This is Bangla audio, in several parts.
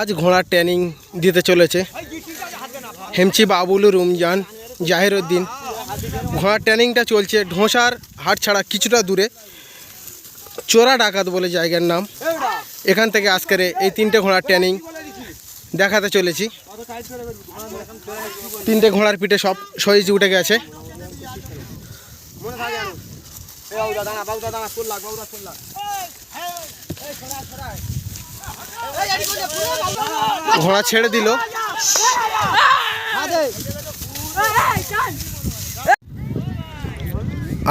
আজ ঘোড়ার ট্রেনিং দিতে চলেছে। হেমচি বাবুল, রমজান জাহিরুদ্দিন ঘোড়ার ট্রেনিংটা চলছে ঢোসার হাট ছাড়া কিছুটা দূরে। চোরা ডাকাত বলে জায়গার নাম। এখান থেকে আজকের এই তিনটে ঘোড়ার ট্রেনিং দেখাতে চলেছি। তিনটে ঘোড়ার পিঠে সব সইজ উঠে গেছে। ঘোড়া ছেড়ে দিল।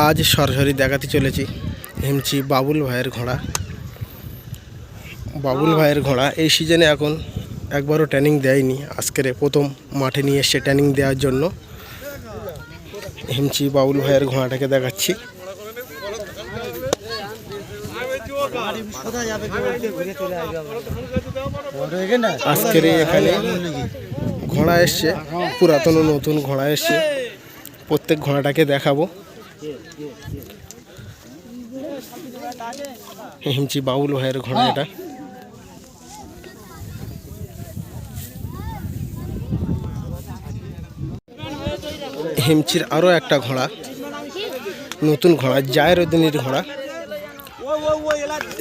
আজ সরাসরি দেখাতে চলেছি হেমচি বাবুল ভাইয়ের ঘোড়া। বাবুল ভাইয়ের ঘোড়া এই সিজনে এখন একবারও ট্রেনিং দেয়নি। আজকের প্রথম মাঠে নিয়ে এসে ট্রেনিং দেওয়ার জন্য। হেমচি বাবুল ভাইয়ের ঘোড়াটাকে দেখাচ্ছি। আজকের এখানে ঘোড়া এসছে, পুরাতন নতুন ঘোড়া এসছে। প্রত্যেক ঘোড়াটাকে দেখাবো। হিমচি বাউল ভাইয়ের ঘোড়া এটা। হিমচির আরও একটা ঘোড়া, নতুন ঘোড়া, জায়ের উদ্দিনের ঘোড়া।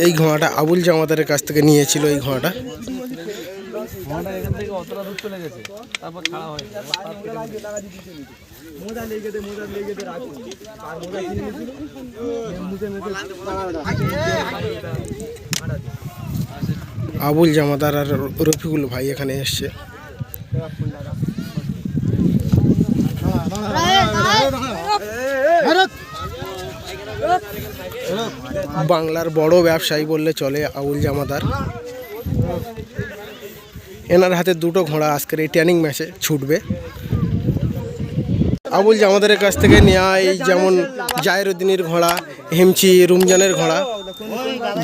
এই ঘোড়াটা আবুল জামাদারের কাছ থেকে নিয়েছিল এই ঘোড়াটা। ঘোড়াটা এখান থেকে অতটা দূর চলে গেছে তারপর ছাড়া হয় আবুল জামাদার আর রফিকুল ভাই এখানে এসছে। বাংলার বড় ব্যবসায়ী বললে চলে আবুল জামাদার। এনার হাতে দুটো ঘোড়া, আজকের এই ট্রেনিং ম্যাচে ছুটবে। আবুল জামাদারের কাছ থেকে নেওয়া এই যেমন জায়রুদ্দিনের ঘোড়া, হেমচি রুমজানের ঘোড়া,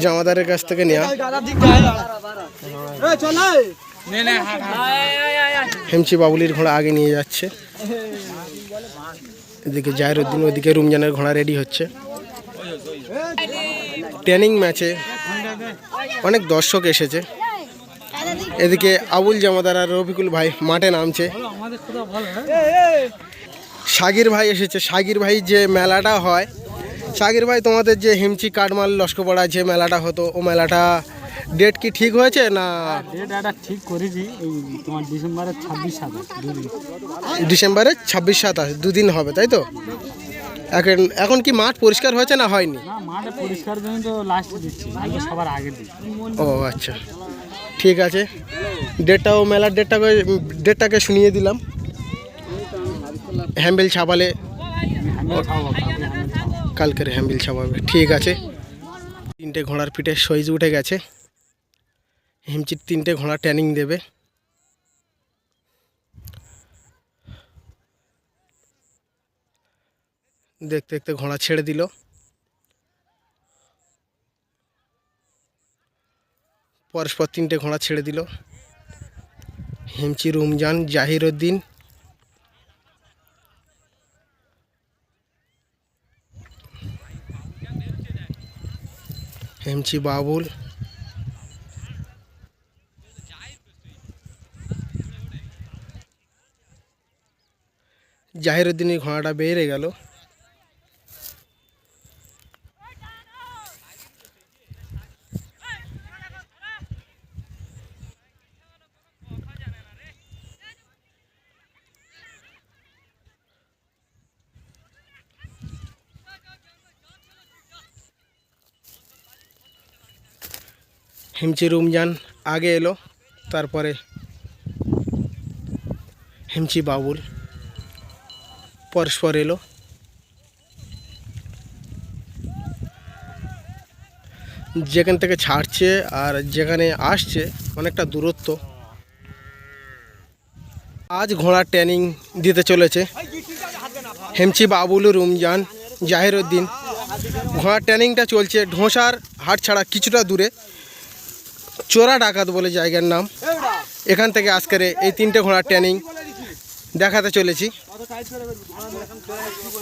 জামাদারের কাছ থেকে নেওয়া হেমচি বাবুলির ঘোড়া আগে নিয়ে যাচ্ছে। এদিকে জায়ের উদ্দিন ওইদিকে রমজানের ঘোড়া রেডি হচ্ছে। ট্রেনিং ম্যাচে অনেক দর্শক এসেছে। এদিকে আবুল জামাদার আর রফিকুল ভাই মাঠে নামছে। সাগির ভাই এসেছে। সাগির ভাই যে মেলাটা হয় সাগির ভাই তোমাদের যে হিমচি কাঠমাল লস্করপাড়া যে মেলাটা হতো ও মেলাটা ডেট কি ঠিক হয়েছে না ডেট একটা ঠিক করেছি এই তোমার ডিসেম্বরের ছাব্বিশ সাতাশ দুদিন। ডিসেম্বরের ছাব্বিশ সাতাশ দুদিন হবে তাই তো? এখন এখন কি মাঠ পরিষ্কার হয়েছে না হয়নি? না পরিষ্কার জন্য তো লাস্টে দিচ্ছি সবার আগে দিই ও আচ্ছা। ঠিক আছে। ডেটটাও মেলার ডেটটাকে ডেটটাকে শুনিয়ে দিলাম। হ্যাম্বেল ছাপালে কালকের হ্যাম্বিল ছাপাবে। ঠিক আছে। তিনটে ঘোড়ার পিঠে সইজ উঠে গেছে। হিমচির তিনটে ঘোড়া ট্যানিং দেবে। দেখতে দেখতে ঘোড়া ছেড়ে দিল। পরস্পর তিনটে ঘোড়া ছেড়ে দিল। হিমচি রমজান জাহিরুদ্দিন হেমচি বাবুল। জাহিরুদ্দিনের ঘোড়াটা বেড়ে গেল। হিমচি রমজান আগে এলো, তারপরে হিমচি বাবুল, পরস্পর এলো। যেখান থেকে ছাড়ছে আর যেখানে আসছে অনেকটা দূরত্ব। আজ ঘোড়ার ট্রেনিং দিতে চলেছে। হেমচি বাবুল রমজান জাহিরুদ্দিন। ঘোড়ার ট্রেনিংটা চলছে, ঢোসার হাট ছাড়া কিছুটা দূরে। চোরা ডাকাত বলে জায়গার নাম। এখান থেকে আজকের এই তিনটে ঘোড়ার ট্রেনিং দেখাতে চলেছি।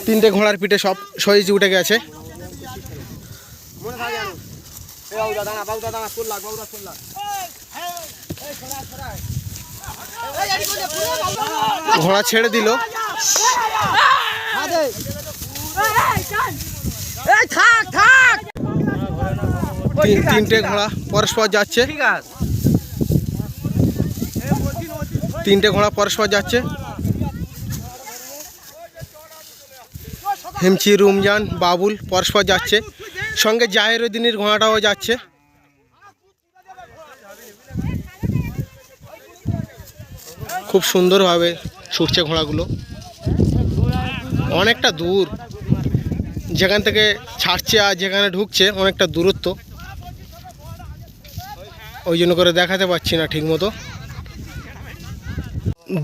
তিনটে ঘোড়ার পিঠে সব সইজ উঠে গেছে। ঘোড়া ছেড়ে দিল। তিন- তিনটে ঘোড়া পরস্পর যাচ্ছে। তিনটে ঘোড়া পরস্পর যাচ্ছে। হেমচি রুমজান বাবুল পরস্পর যাচ্ছে। সঙ্গে জাহেরুদ্দিনের ঘোড়াটাও যাচ্ছে। খুব সুন্দরভাবে ছুটছে ঘোড়াগুলো। অনেকটা দূর। যেখান থেকে ছাড়ছে আর যেখানে ঢুকছে অনেকটা দূরত্ব। ওই জন্য করে দেখাতে পারছি না ঠিক মতো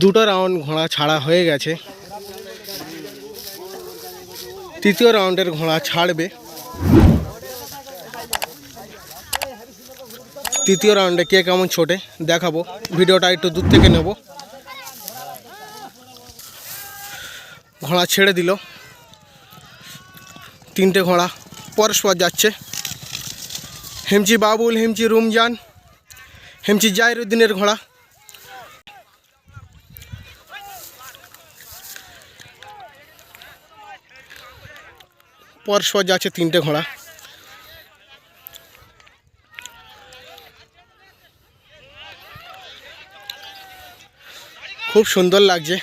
দুটো রাউন্ড ঘোড়া ছাড়া হয়ে গেছে। তৃতীয় রাউন্ডের ঘোড়া ছাড়বে। তৃতীয় রাউন্ডে কে কেমন ছোটে দেখাবো। ভিডিওটা একটু দূর থেকে নেব। ঘোড়া ছেড়ে দিল। তিনটে ঘোড়া পরস্পর যাচ্ছে। হেমচি বাবুল, হেমচি রুমজান। হেমচি জাহিরুদ্দিনের ঘোড়া। পরশ যাচ্ছে তিনটে ঘোড়া। খুব সুন্দর লাগছে।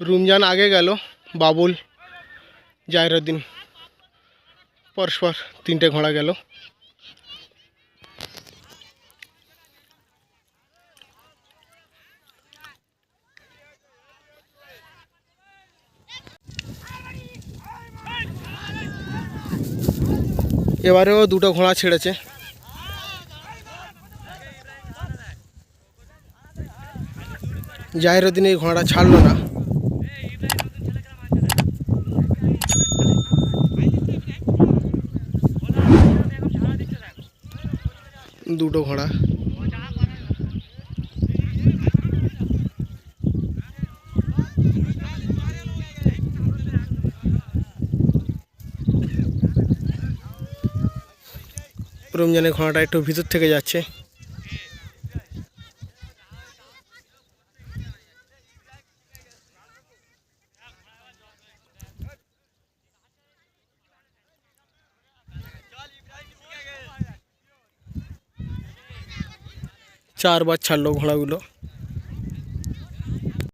রুমজান আগে গেল, বাবুল, জাহিরুদ্দিন, পরস্পর তিনটে ঘোড়া গেল। এবারেও দুটো ঘোড়া ছেড়েছে। জাহিরুদ্দিন এই ঘোড়াটা ছাড়লো না। দুটো ঘোড়া। রমজানের ঘোড়াটা একটু ভিতর থেকে যাচ্ছে। চারবার ছাড়লো ঘোড়াগুলো